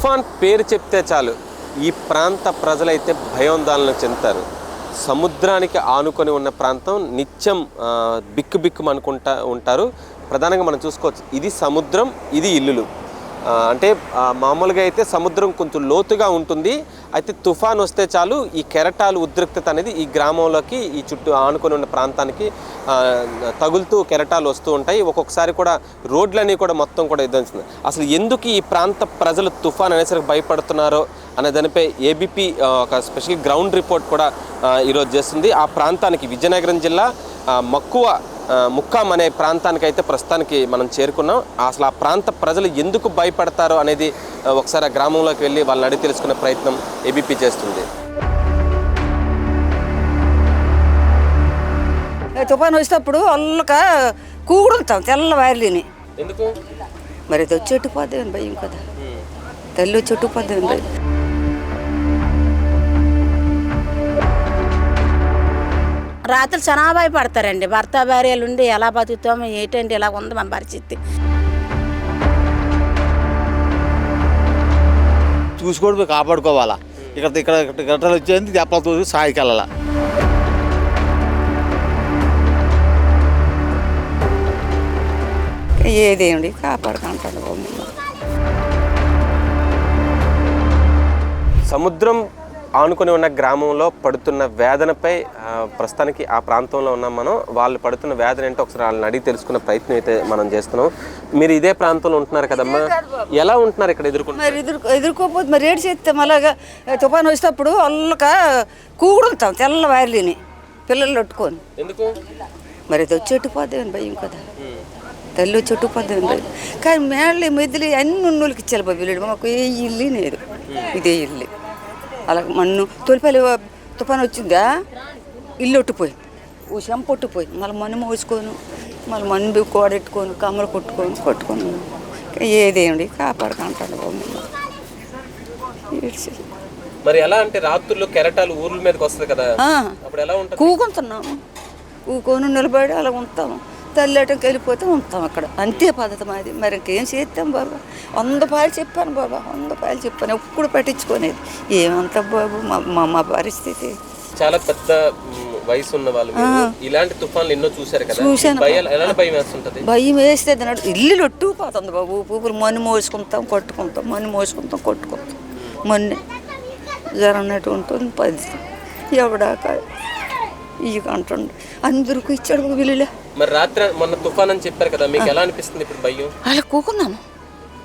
తుఫాన్ పేరు చెప్తే చాలు. ఈ ప్రాంత ప్రజలైతే భయోందాలను చెందుతారు. సముద్రానికి ఆనుకొని ఉన్న ప్రాంతం నిత్యం బిక్కు బిక్కుమనుకుంటా ఉంటారు. ప్రధానంగా మనం చూసుకోవచ్చు ఇది సముద్రం ఇది ఇల్లులు. అంటే మామూలుగా అయితే సముద్రం కొంచెం లోతుగా ఉంటుంది. అయితే తుఫాన్ వస్తే చాలు ఈ కెరటాలు ఉద్రిక్తత అనేది ఈ గ్రామంలోకి ఈ చుట్టూ ఆనుకొని ఉన్న ప్రాంతానికి తగులుతూ కెరటాలు వస్తూ ఉంటాయి. ఒక్కొక్కసారి కూడా రోడ్లన్నీ కూడా మొత్తం కూడా ఇద్దరిస్తుంది అసలు ఎందుకు ఈ ప్రాంత ప్రజలు తుఫాన్ అనేసరికి భయపడుతున్నారో అనే దానిపై ఏబీపీ ఒక స్పెషల్ గ్రౌండ్ రిపోర్ట్ కూడా ఈరోజు చేస్తుంది. ఆ ప్రాంతానికి విజయనగరం జిల్లా మక్కువ ముక్కాం అనే ప్రాంతానికి అయితే ప్రస్తుతానికి మనం చేరుకున్నాం. అసలు ఆ ప్రాంత ప్రజలు ఎందుకు భయపడతారో అనేది ఒకసారి ఆ గ్రామంలోకి వెళ్ళి వాళ్ళని అడిగి తెలుసుకునే ప్రయత్నం ఏబీపీ చేస్తుంది. తుఫాను వచ్చేటప్పుడు అల్లక కూగుడుతాం తెల్లవారిని ఎందుకు? మరి వచ్చి ఎట్టుపోద్ది భయం కదా. తల్లి ఎట్టుపోద్ది భయం. రాత్రులు చాలా భయపడతారండి. భర్త భార్యలు ఉండి ఎలా బతుకుతాము ఏంటండి ఇలా ఉంది మన పరిస్థితి. చూసుకోవడం కాపాడుకోవాలా. ఇక్కడ ఇక్కడ ఇక్కడ గంటలు వచ్చేది దెబ్బలతో సాయికి వెళ్ళాలా ఏదేమిటి కాపాడుకుంటాడు. సముద్రం ఆనుకొని ఉన్న గ్రామంలో పడుతున్న వేదనపై ప్రస్తుతానికి ఆ ప్రాంతంలో ఉన్నాం మనం. వాళ్ళు పడుతున్న వేదన ఏంటో ఒకసారి వాళ్ళని అడిగి తెలుసుకునే ప్రయత్నం అయితే మనం చేస్తున్నాం. మీరు ఇదే ప్రాంతంలో ఉంటున్నారు కదమ్మా? ఎలా ఉంటున్నారు ఇక్కడ ఎదుర్కొంటున్నారు? మరి ఎదురు ఎదుర్కోపోతే మరి ఏడు చేస్తాం అలాగా తుఫాను వచ్చేటప్పుడు అల్లక కూగుడుతాం తెల్లవారిని పిల్లలు కొట్టుకొని ఎందుకు? మరి అది వచ్చి భయం కదా. తల్లి వచ్చి ఎట్టుపోద్ది భయం. కానీ మేళ్ళ మెదిలి అన్ని ఉన్నోళ్ళకి ఇచ్చారు బాబు వీళ్ళు. మాకు ఏ ఇల్లు లేదు. ఇదే ఇల్లు. అలా మన్ను తొలిపల్లి తుఫాను వచ్చిందా? ఇల్లు ఒట్టిపోయింది ఓ చెంప ఒట్టిపోయింది మళ్ళీ మన్ను మోసుకోను మళ్ళీ మన్ను కోడెట్టుకొని కమ్మలు కొట్టుకొని కొట్టుకొని ఏదేమిటి. ఏడ్చి. మరి ఎలా అంటే రాత్రుల్లో కెరటాలు ఊర్ల మీదకి వస్తుంది కదా? కూకుంటున్నాము కూకొని నిలబడి అలా ఉంటాము తల్లేటకి వెళ్ళిపోతే ఉంటాం అక్కడ. అంతే పద్ధతి మాది. మరి ఇంకేం చేస్తాం బాబా? వంద పాయలు చెప్పాను బాబా వంద పాయలు చెప్పాను. ఎప్పుడు పట్టించుకోలేదు. ఏమంత బాబు మా మా పరిస్థితి. చాలా పెద్ద వయసు ఉన్న వాళ్ళు. ఇలాంటి తుఫాన్లు ఎన్నో చూశారు కదా? చూశాను. భయం వేస్తుంటది? వేస్తే ఇల్లు పోతుంది బాబు. పూపులు మన్ను మోసుకుంటాం కొట్టుకుంటాం మన్ను మోసుకుంటాం కొట్టుకుంటాం. మన్ను జరన్నట్టు ఉంటుంది పది ఎవడాక ఇక అంటుండు. అందరికీ ఇచ్చాడు బాబు వీళ్ళే మరి రాత్రి మొన్న తుఫాన్ అని చెప్పారు కదా మీకు ఎలా అనిపిస్తుంది ఇప్పుడు భయం? అలా కూకున్నాము.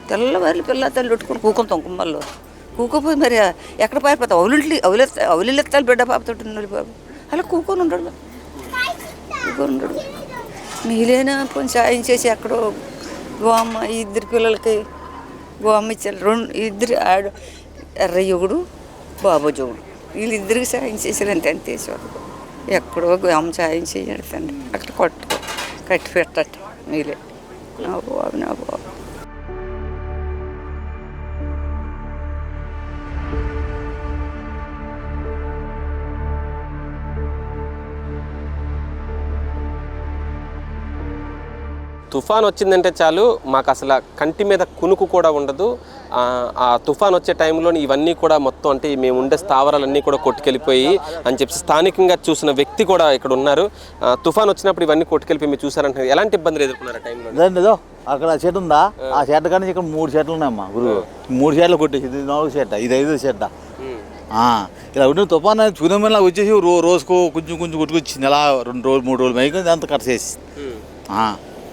తెల్లవారి పిల్ల తల్లి పెట్టుకుని కూకుంటాం కుమ్మల్లో కూకపోతే మరి ఎక్కడ పారిపోతాం? అవులింట్లు అవులెత్త అవులిల్లెత్తాలి బిడ్డ పాపతోటి బాబు. అలా కూకొని ఉండడు కూకొని ఉండడు మీలేనా కొంచెం సాయం చేసి ఎక్కడో గోమ్మ ఇద్దరు పిల్లలకి గోమ్మ ఇచ్చారు. రెండు ఇద్దరు ఆడు ఎర్రయ్యుగుడు బాబోజుగుడు. వీళ్ళిద్దరికి సాయం చేసారు అంతే అంతేసేవాడు ఎక్కడో గోమ్మ సాయం చేయాలి అక్కడ కొట్టు కట్టి పెట్టట నీళ్ళే. నా బాబు నా బాబు. తుఫాన్ వచ్చిందంటే చాలు మాకు అసలు కంటి మీద కునుకు కూడా ఉండదు. ఆ, తుఫాన్ వచ్చే టైంలో ఇవన్నీ కూడా మొత్తం అంటే మేము ఉండే స్థావరాలన్నీ కూడా కొట్టుకెళ్ళిపోయి అని చెప్పి స్థానికంగా చూసిన వ్యక్తి కూడా ఇక్కడ ఉన్నారు. తుఫాన్ వచ్చినప్పుడు ఇవన్నీ కొట్టుకెళ్ళిపోయి మీరు చూసారంటే ఎలాంటి ఇబ్బందులు ఎదుర్కొన్నారు ఆ టైంలో అక్కడ చెట్టు ఉందా? ఆ చెట్టు కానీ ఇక్కడ మూడు చెట్లు ఉన్నాయమ్మా గురువు. మూడు చెట్లు కొట్టేసి ఇది నాలుగు చెట్ట ఇది ఐదు చెట్ట ఇలా ఉండే తుఫాన్ చూనమేలా వచ్చేసి రో రోజుకో కొంచెం కొంచెం కొట్టుకొచ్చింది. అలా రెండు రోజులు మూడు రోజులు మైకి అంత కట్ చేసి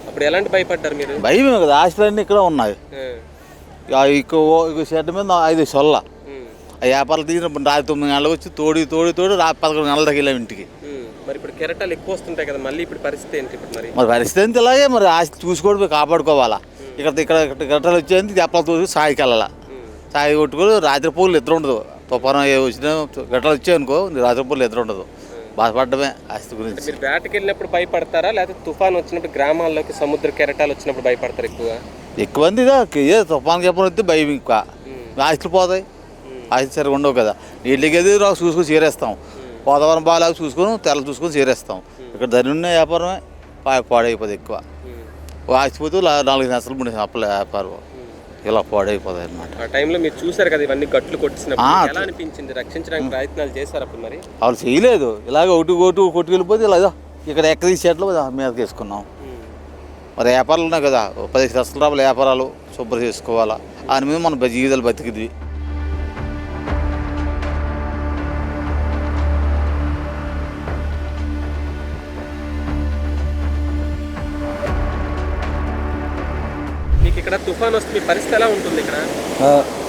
అప్పుడు ఎలాంటి భయపడ్డారు మీరు? భయమే కదా ఆశలన్నీ ఇక్కడ ఉన్నాయి. ఇక చెట్టు మీద ఐదు సొల్ల. ఆ వ్యాపారాలు తీసిన రాత్రి తొమ్మిది గంటలకు వచ్చి తోడి తోడి తోడి రా పదకొండు గంటల వెళ్ళాం ఇంటికి. మరి ఇప్పుడు కెరటాలు ఎక్కువ వస్తుంటాయి కదా మళ్ళీ ఇప్పుడు పరిస్థితి ఏంటి ఇప్పుడు మరి? మరి పరిస్థితి అంతా ఇలాగే మరి ఆశ చూసుకోవడం కాపాడుకోవాలా? ఇక్కడ ఇక్కడ ఇక్కడ గంటలు వచ్చేది దెబ్బలతో సాయికి వెళ్ళాలా? సాయి కొట్టుకొని రాత్రి పూలు ఎదురు ఉండదు. తుఫాను వచ్చినా గంటలు వచ్చాయనుకో రాత్రి పూలు ఎదురు ఉండదు. బాధపడమే ఆస్తి గురించి. మీరు వేటకి వెళ్ళినప్పుడు భయపడతారా? లేకపోతే తుఫాన్ వచ్చినప్పుడు గ్రామాల్లోకి సముద్ర కెరటాలు వచ్చినప్పుడు భయపడతారు ఎక్కువ ఎక్కువ మంది ఏ తుఫాను చెప్పడం వస్తే భయం ఇంకా. ఆస్తులు పోతాయి. ఆస్తి సరిగా ఉండవు కదా. నీళ్ళకి ఏది రాకు చూసుకొని చేరేస్తాం. పోతవరం బాగా చూసుకొని తెల్ల చూసుకొని చేరేస్తాం. ఇక్కడ ధని ఉన్న వ్యాపారమే పాడైపోతుంది ఎక్కువ. ఆస్తిపోతే నాలుగు సంవత్సరాలు మూడు సంవత్సరాల వ్యాపారం ఇలా పాడైపోతాయి అనమాట ఆ టైంలో మీరు చూసారు కదా ఇవన్నీ గట్లు కొట్టినప్పుడు? ఆ, ఎలా అనిపించింది? రక్షించడానికి ప్రయత్నాలు చేశారు అప్పుడు మరి? వాళ్ళు చేయలేదు. ఇలాగ ఒకటి ఒకటి కొట్టుకెళ్ళిపోతే ఇలా ఇదో ఇక్కడ ఎక్క తీసి చెట్లు మీదకి వేసుకున్నాం మరి వ్యాపారాలు ఉన్నాయి కదా ఓ పది దశల రూపాయల వ్యాపారాలు శుభ్రం చేసుకోవాలా? దాని మీద మన జీవితాలు బతికిద్వి మీకు ఇక్కడ తుఫాన్ వస్తే మీ పరిస్థితి ఎలా ఉంటుంది ఇక్కడ?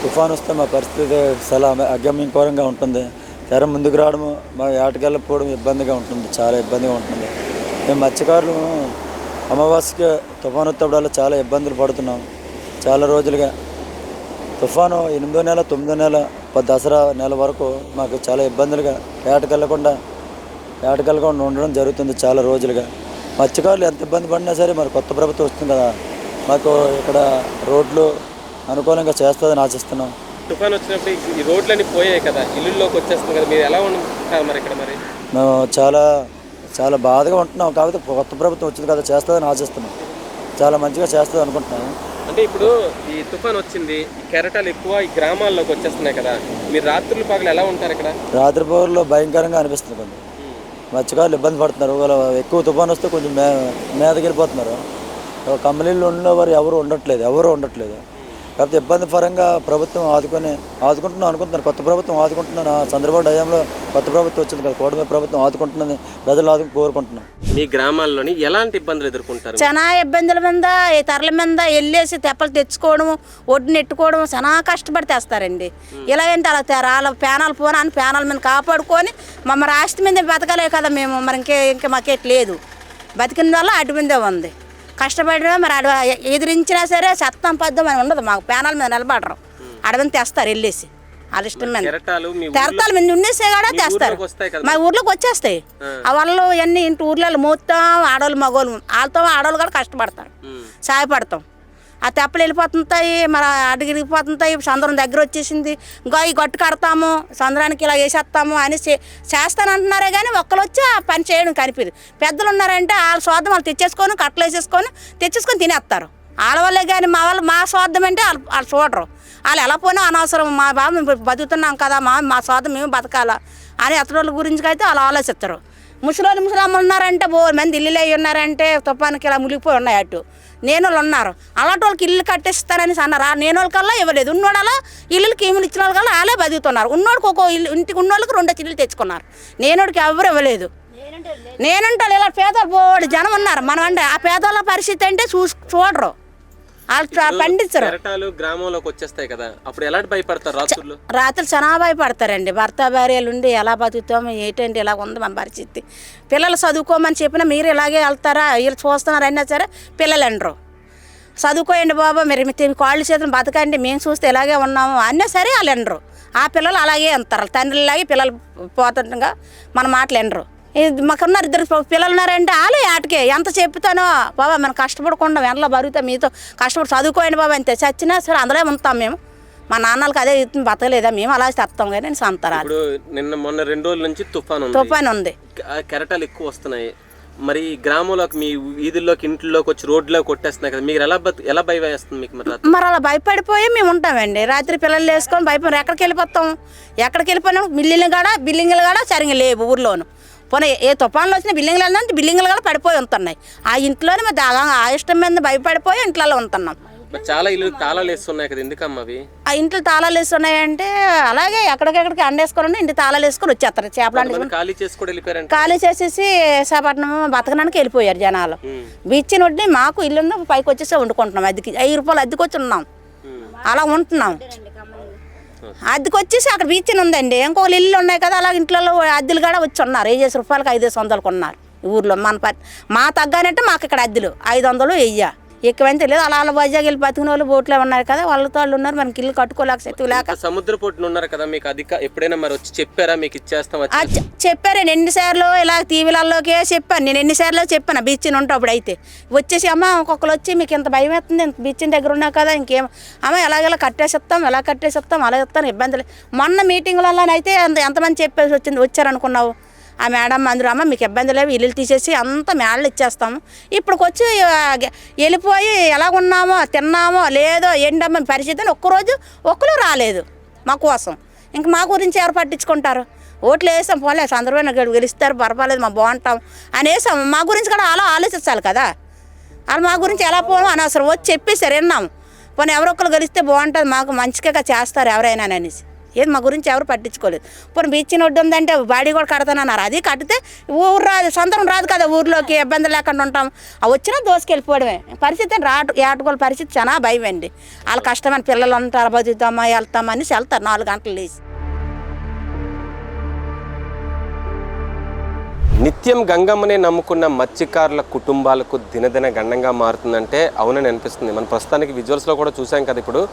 తుఫాన్ వస్తే మా పరిస్థితి చాలా అగమ్యకరంగా ఉంటుంది. తెర ముందుకు రావడము మా ఏటకెళ్ళకపోవడం ఇబ్బందిగా ఉంటుంది చాలా ఇబ్బందిగా ఉంటుంది. మేము మత్స్యకారులు అమావాస్యకి తుఫాన్ వచ్చేటప్పుడల్లా చాలా ఇబ్బందులు పడుతున్నాం. చాలా రోజులుగా. తుఫాను ఎనిమిదో నెల తొమ్మిదో నెల దసరా నెల వరకు మాకు చాలా ఇబ్బందులుగా. ఏటకెళ్ళకుండా ఏటకెళ్ళకుండా ఉండడం జరుగుతుంది చాలా రోజులుగా. మత్స్యకారులు ఎంత ఇబ్బంది పడినా సరే మరి కొత్త ప్రభుత్వం వస్తుంది కదా. మాకు ఇక్కడ రోడ్లు అనుకూలంగా చేస్తుందని ఆశిస్తున్నాం. తుఫాన్ వచ్చినప్పుడు ఈ- రోడ్లన్నీ పోయాయి కదా ఇల్లుల్లోకి వచ్చేస్తుంది కదా మీరు ఎలా ఉంటారు మరి ఇక్కడ మరి? మేము చాలా చాలా బాధగా ఉంటున్నాం కాకపోతే కొత్త ప్రభుత్వం వచ్చింది కదా చేస్తుందని ఆశిస్తున్నాం. చాలా మంచిగా చేస్తుంది అనుకుంటున్నాం అంటే ఇప్పుడు ఈ తుఫాన్ వచ్చింది ఈ కెరటాలు ఎక్కువ ఈ గ్రామాల్లోకి వచ్చేస్తున్నాయి కదా మీరు రాత్రులు పగలు ఎలా ఉంటారు ఇక్కడ? రాత్రి పౌరులో భయంకరంగా అనిపిస్తుంది కొంచెం. మత్స్యకారులు ఇబ్బంది పడుతున్నారు ఎక్కువ తుఫాన్ వస్తే కొంచెం మే మీదకి వెళ్ళిపోతున్నారు. కంపెనీలు ఉన్నవారు ఎవరు ఉండట్లేదు ఎవరు ఉండట్లేదు. కాకపోతే ఇబ్బంది పరంగా ప్రభుత్వం ఆదుకొని ఆదుకుంటున్నాం అనుకుంటున్నారు. కొత్త ప్రభుత్వం ఆదుకుంటున్నాను ఆ చంద్రబాబు హయాంలో కొత్త ప్రభుత్వం వచ్చింది కదా కూడమే ప్రభుత్వం ఆదుకుంటున్నది ప్రజలు ఆదుకు కోరుకుంటున్నాం మీ గ్రామాల్లోని ఎలాంటి ఇబ్బందులు ఎదుర్కొంటారు? చాలా ఇబ్బందుల మీద ఈ తరల మీద వెళ్ళేసి తెప్పలు తెచ్చుకోవడం ఒడ్డు నెట్టుకోవడం చాలా కష్టపడి తెస్తారండి ఇలాగంటే అలా తే- వాళ్ళ పేనాలు పోనాన్ని పేనాల మీద కాపాడుకొని మమ్మల్ని ఆస్తి మీద బతకలే కదా మేము. మరి ఇంకే ఇంకా మాకేట్ లేదు. బతికిన వల్ల అటు మీదే ఉంది. కష్టపడినా మరి అడు ఎదిరించినా సరే సత్తం పద్దం అని ఉండదు. మాకు పేనాల మీద నిలబడరు. అడవిని తెస్తారు వెళ్ళేసి. వాళ్ళ ఇష్టం మీద తెరతాల మీద ఉండేసే కూడా తెస్తారు. మా ఊర్లోకి వచ్చేస్తాయి. ఆ. వాళ్ళు అన్ని ఇంటి ఊర్లలో మొత్తం ఆడవాళ్ళు మగవాళ్ళు వాళ్ళతో ఆడవాళ్ళు కూడా కష్టపడతారు. సాయపడతాం. ఆ తెప్పలు వెళ్ళిపోతుంటాయి మరి అడిగిపోతుంటాయి సందరం దగ్గర వచ్చేసింది. ఇంకా ఈ గట్టు కడతాము సందరానికి ఇలా వేసేస్తాము అని చేస్తానంటున్నారే కానీ ఒక్కరు వచ్చి ఆ పని చేయడం కనిపించదు పెద్దలు ఉన్నారంటే వాళ్ళ స్వార్థం వాళ్ళు తెచ్చేసుకొని కట్టలు వేసేసుకొని తెచ్చేసుకొని తినేస్తారు. వాళ్ళ కానీ మా వాళ్ళు మా స్వార్థం అంటే వాళ్ళు వాళ్ళు చూడరు. వాళ్ళు ఎలా పోయినా అనవసరం మా బాబు మేము బతుకుతున్నాం కదా మా మా స్వార్థం మేము బతకాలా అని ఎత్తడోళ్ళ గురించి అయితే వాళ్ళు ఆలోచిస్తారు. ముసలోళ్ళు ముసలమ్మ ఉన్నారంటే బో మంది ఇల్లులు అయి ఉన్నారంటే తుఫానికి ఇలా మునిగిపోయి ఉన్నాయి అటు. నేను వాళ్ళు ఉన్నారు. అలాంటి వాళ్ళకి ఇల్లు కట్టేస్తారని అన్నారు? ఆ నేను వాళ్ళకల్లా ఇవ్వలేదు. ఉన్నోడలా ఇల్లులకి ఏమి ఇచ్చిన వాళ్ళకల్లా వాళ్ళే బతుకుతున్నారు. ఉన్నోడికి ఒక ఇల్లు ఇంటికి ఉన్నోళ్ళకి రెండు ఇల్లు తెచ్చుకున్నారు. నేనోడికి ఎవరు ఇవ్వలేదు. నేనంటే ఇలా బోడి జనం ఉన్నారు. మనం అంటే ఆ పేదల పరిస్థితి అంటే చూసి చూడరు. చ- పండించరు గ్రామంలోకి వచ్చేస్తాయి కదా. అప్పుడు ఎలాంటి భయపడతారు రాత్రులు? రాత్రులు చాలా భయపడతారండి. భర్త భార్యలు ఉండి ఎలా బతుకుతాము ఏంటంటే ఇలా ఉంది మన పరిస్థితి? పిల్లలు చదువుకోమని చెప్పినా మీరు ఇలాగే వెళ్తారా? వీళ్ళు చూస్తున్నారు అయినా సరే పిల్లలు అనరు. చదువుకోండి బాబా మీరు మీ కాళ్ళు చేతులు బతకండి మేము చూస్తే ఇలాగే ఉన్నాము అన్నా సరే వాళ్ళు ఆ పిల్లలు అలాగే అంటారు తండ్రిలాగే పిల్లలు పోతుండగా మన మాటలు ఇది మాకున్నారు ఇద్దరు పిల్లలు ఉన్నారంటే వాళ్ళే ఆటకే. ఎంత చెప్తానో బాబా మనం కష్టపడకుండా వెనలో బరుగుతా మీతో కష్టపడి చదువుకోండి బాబా అంతే. చచ్చినా సరే అందులో ఉంటాం మేము. మా నాన్నలకి అదే బతకలేదా మేము? అలా తెస్తాం కానీ నేను సంతరాలు. నిన్న మొన్న రెండు రోజుల నుంచి తుఫాన్ తుఫాన్ ఉంది. కెరటాలు ఎక్కువ వస్తున్నాయి. మరి గ్రామంలోకి మీ వీధుల్లోకి ఇంట్లోకి వచ్చి రోడ్లోకి కొట్టేస్తున్నాయి కదా మీరు ఎలా ఎలా భయం వేస్తుంది మీకు మరి? మరి అలా భయపడిపోయి మేము ఉంటామండి. రాత్రి పిల్లలు వేసుకొని భయపడి ఎక్కడికి వెళ్ళిపోతాం? ఎక్కడికి వెళ్ళిపోయినా? బిల్డింగ్లు కాడ బిల్డింగ్లు కాడ సరిగ్గా లేవు ఊర్లోను. పోనీ ఏ తుఫాన్లు వచ్చినా బిల్డింగ్లు వెళ్ళినా బిల్డింగ్లు కూడా పడిపోయి ఉంటున్నాయి. ఆ ఇంట్లోనే మరి దాగా ఆ ఇష్టం మీద భయపడిపోయి ఇంట్లో ఉంటున్నాం. చాలా ఇల్లు తాళాలు వేస్తున్నాయి కదా ఎందుకమ్మా అవి? ఆ ఇంట్లో తాళాలు వేస్తున్నాయంటే అలాగే ఎక్కడికెక్కడికి అండేసుకొని ఇంటి తాళాలు వేసుకొని వచ్చేస్తారు. చేపలు ఖాళీ చేసి కూడా వెళ్ళిపోయారంట. ఖాళీ చేసేసి విశాఖపట్నం బతకడానికి వెళ్ళిపోయారు జనాలు. బీచ్ నుండి మాకు ఇల్లు పైకి వచ్చేసి వండుకుంటున్నాం. అద్దెకి ఐదు రూపాయలు అద్దెకి వచ్చి ఉన్నాం అలా ఉంటున్నాం. అద్దెకి వచ్చేసి అక్కడ బీచ్ని ఉందండి. ఇంకొక ఇల్లు ఉన్నాయి కదా అలా ఇంట్లో అద్దెలు కూడా వచ్చి ఉన్నారు. ఐదేసి రూపాయలకి ఐదేసి వందలకు ఉన్నారు. ఊర్లో మన ప మా తగ్గానంటే మాకు ఇక్కడ అద్దెలు ఐదు వందలు వెయ్యి. ఎక్కువైనా తెలియదు. అలా అలా వైజాగ్ వెళ్ళి బతికిన వాళ్ళు బోట్లో ఉన్నారు కదా వాళ్ళతో వాళ్ళు ఉన్నారు మనకి ఇల్లు కట్టుకోలేక శక్తి లేక సముద్ర పొట్టున ఉన్నారు కదా మీకు అధిక ఎప్పుడైనా మరి వచ్చి చెప్పారా? మీకు ఇచ్చేస్తాం చెప్పారు. ఎన్నిసార్లు ఇలా టీవీలలోకే చెప్పాను. నేను ఎన్నిసార్లు చెప్పాను బీచ్ ఉంటే అప్పుడు అయితే. వచ్చేసి అమ్మ ఒక్కొక్కరు వచ్చి మీకు ఇంత భయం వేస్తుంది ఇంత బీచ్ దగ్గర ఉన్నా కదా ఇంకేం. అమ్మ ఎలాగెలా కట్టేసిస్తాం ఎలా కట్టేసిస్తాం అలా ఇస్తాను ఇబ్బంది లేదు. మొన్న మీటింగ్లలో అయితే ఎంత ఎంతమంది చెప్పేసి వచ్చింది వచ్చారనుకున్నావు? ఆ మేడం అందరూ అమ్మ మీకు ఇబ్బంది లేవు ఇల్లు తీసేసి అంత మేళ్ళు ఇచ్చేస్తాము. ఇప్పటికి వచ్చి ఆ, గ- వెళ్ళిపోయి ఎలాగున్నామో తిన్నామో లేదో ఏంటమ్మా పరిస్థితి అని ఒక్కరోజు ఒక్కరు రాలేదు మా కోసం. ఇంక మా గురించి ఎవరు పట్టించుకుంటారు? ఓట్లు వేసాం పోలే సందర్భంగా గెలిస్తారు గెలుస్తారు పర్వాలేదు మా బాగుంటాం అని వేసాం మా గురించి కూడా అలా ఆలోచించాలి కదా. వాళ్ళు మా గురించి ఎలా పోవడం అనవసరం వచ్చి చెప్పేసారు విన్నాము పోనీ ఎవరొక్కరు గెలిస్తే బాగుంటుంది మాకు మంచిగా చేస్తారు ఎవరైనా అనేసి. ఏది మా గురించి ఎవరు పట్టించుకోలేదు. పోనీ బీచ్ నొడ్డు ఉందంటే బాడీ కూడా కడతానన్నారు. అది కడితే ఊరు రాదు సొంతం రాదు కదా ఊర్లోకి ఇబ్బంది లేకుండా ఉంటాం. ఆ వచ్చినా దోసుకెళ్ళిపోవడమే. పరిస్థితి రాటు ఏటుకోల పరిస్థితి చాలా భయం అండి వాళ్ళ కష్టమైన పిల్లలు ఉంటారు బతుకుతామా వెళ్తామా అనేసి వెళ్తారు నాలుగు గంటలు లేచి. నిత్యం గంగమ్మనే నమ్ముకున్న మత్స్యకారుల కుటుంబాలకు దినదిన గండంగా మారుతుందంటే అవునని అనిపిస్తుంది. మన ప్రస్తుతానికి విజువల్స్లో కూడా చూసాం కదా ఇప్పుడు.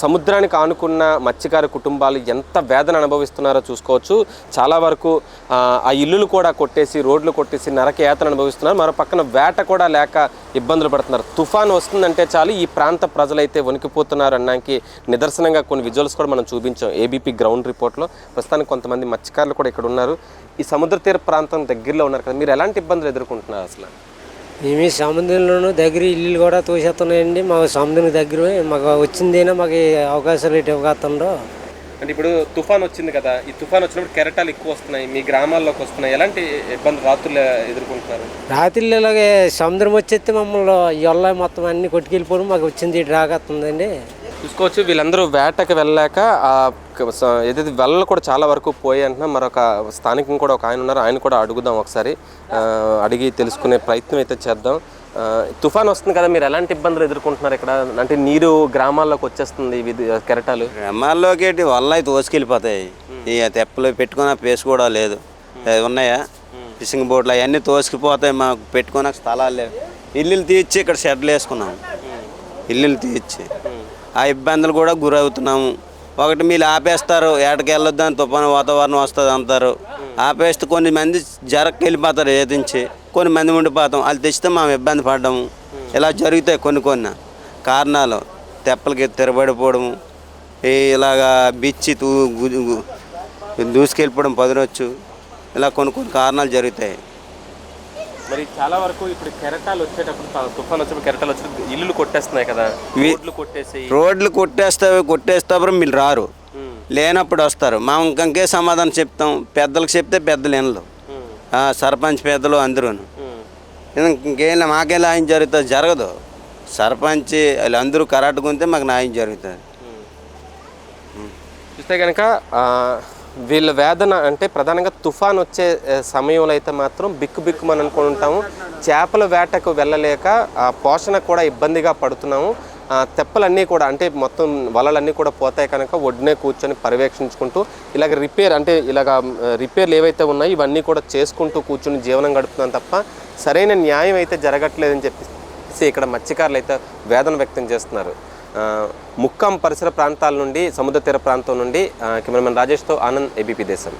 సముద్రానికి ఆనుకున్న మత్స్యకార కుటుంబాలు ఎంత వేదన అనుభవిస్తున్నారో చూసుకోవచ్చు. చాలా వరకు ఆ, ఇల్లులు కూడా కొట్టేసి రోడ్లు కొట్టేసి నరకయాతన అనుభవిస్తున్నారు. మరో పక్కన వేట కూడా లేక ఇబ్బందులు పడుతున్నారు. తుఫాన్ వస్తుందంటే చాలు ఈ ప్రాంత ప్రజలైతే వణికిపోతున్నారు అనడానికి నిదర్శనంగా కొన్ని విజువల్స్ కూడా మనం చూపించాం. ఏబీపీ గ్రౌండ్ రిపోర్ట్లో ప్రస్తుతానికి కొంతమంది మత్స్యకారులు కూడా ఇక్కడ ఉన్నారు. ఈ సముద్ర తీర ప్రాంతం దగ్గరలో ఉన్నారు కదా మీరు ఎలాంటి ఇబ్బందులు ఎదుర్కొంటున్నారు అసలు? మేము సముద్రంలోనూ దగ్గర ఇల్లు కూడా తోసేస్తున్నాయండి. మాకు సముద్రం దగ్గర మాకు వచ్చిందైనా మాకు అవకాశాలు ఇటు ఇవ్వగలుగుతుండ్రో. అంటే ఇప్పుడు తుఫాన్ వచ్చింది కదా ఈ తుఫాన్ వచ్చినప్పుడు కెరటాలు ఎక్కువ వస్తున్నాయి మీ గ్రామాల్లోకి వస్తున్నాయి. ఎలాంటి ఇబ్బందులు రాత్రులు ఎదుర్కొంటున్నారు? రాత్రిళ్ళు ఇలాగే సముద్రం వచ్చేస్తే మమ్మల్ని ఇళ్ళ మొత్తం అన్ని కొట్టుకెళ్ళిపోవడం మాకు వచ్చింది ఇటు రాగత్తుందండి చూసుకోవచ్చు. వీళ్ళందరూ వేటకి వెళ్ళాక ఏదైతే వెళ్ళలు కూడా చాలా వరకు పోయి అంటున్నా మరొక స్థానికం కూడా ఒక ఆయన ఉన్నారు. ఆయన కూడా అడుగుదాం ఒకసారి. అడిగి తెలుసుకునే ప్రయత్నం అయితే చేద్దాం. తుఫాన్ వస్తుంది కదా మీరు ఎలాంటి ఇబ్బందులు ఎదుర్కొంటున్నారు ఇక్కడ? అంటే నీరు గ్రామాల్లోకి వచ్చేస్తుంది కెరటాలు. గ్రామాల్లోకి వల్ల అయితే తోసుకెళ్ళిపోతాయి ఈ తెప్పలు పెట్టుకున్న ప్లేస్ కూడా లేదు. అవి ఉన్నాయా? ఫిషింగ్ బోట్లు అవన్నీ తోసుకుపోతాయి మాకు పెట్టుకోనక స్థలాలు లేవు. ఇల్లులు తీర్చి ఇక్కడ షెడ్లు వేసుకున్నాము ఇల్లులు తీర్చి. ఆ ఇబ్బందులు కూడా గురవుతున్నాము. ఒకటి మీరు ఆపేస్తారు ఏటకి వెళ్ళొద్దు అని తుఫాను వాతావరణం వస్తుంది అంటారు. ఆపేస్తే కొన్ని మంది జరక్కి వెళ్ళిపోతారు ఏదించి కొన్ని మంది ఉండిపోతాం. వాళ్ళు తెచ్చితే మేము ఇబ్బంది పడ్డాము. ఇలా జరుగుతాయి కొన్ని కొన్ని కారణాలు. తెప్పలకి తిరబడిపోవడము. ఇలాగా బిచ్చి తూ గు- దూసుకెళ్ళిపోవడం పదినొచ్చు. ఇలా కొన్ని కొన్ని కారణాలు జరుగుతాయి. మరి చాలా వరకు ఇప్పుడు కెరటాలు వచ్చేటప్పుడు తుఫాన్ వచ్చినప్పుడు కెరటాలు వచ్చి ఇల్లులు కొట్టేస్తున్నాయి కదా. రోడ్లు కొట్టేసి రోడ్లు కొట్టేస్తావు కొట్టేస్తావు మీరు రారు. లేనప్పుడు వస్తారు. మనం ఇంకే సమాధానం చెప్తాం. పెద్దలకు చెప్తే పెద్దలు వినరు. ఆ, సర్పంచ్ పెద్దలు అందరూ ఇంకేం మాకేం న్యాయం జరుగుతుంది జరగదు. సర్పంచ్ వీళ్ళందరూ కరెక్ట్గా మాకు న్యాయం జరుగుతుంది. చూస్తే కనుక వీళ్ళ వేదన అంటే ప్రధానంగా తుఫాన్ వచ్చే సమయంలో అయితే మాత్రం బిక్కు బిక్కుమని అనుకుని ఉంటాము. చేపల వేటకు వెళ్ళలేక ఆ పోషణ కూడా ఇబ్బందిగా పడుతున్నాము. తెప్పలన్నీ కూడా అంటే మొత్తం వలలన్నీ కూడా పోతాయి కనుక ఒడ్నే కూర్చొని పర్యవేక్షించుకుంటూ ఇలాగ రిపేర్ అంటే ఇలాగ రిపేర్లు ఏవైతే ఉన్నాయో ఇవన్నీ కూడా చేసుకుంటూ కూర్చుని జీవనం గడుపుతున్నాం తప్ప సరైన న్యాయం అయితే జరగట్లేదని చెప్పేసి ఇక్కడ మత్స్యకారులు అయితే వేదన వ్యక్తం చేస్తున్నారు. ముక్కం పరిసర ప్రాంతాల నుండి సముద్ర తీర ప్రాంతం నుండి కెమెరామెన్ రాజేష్తో ఆనంద్ ఏబీపీ దేశం.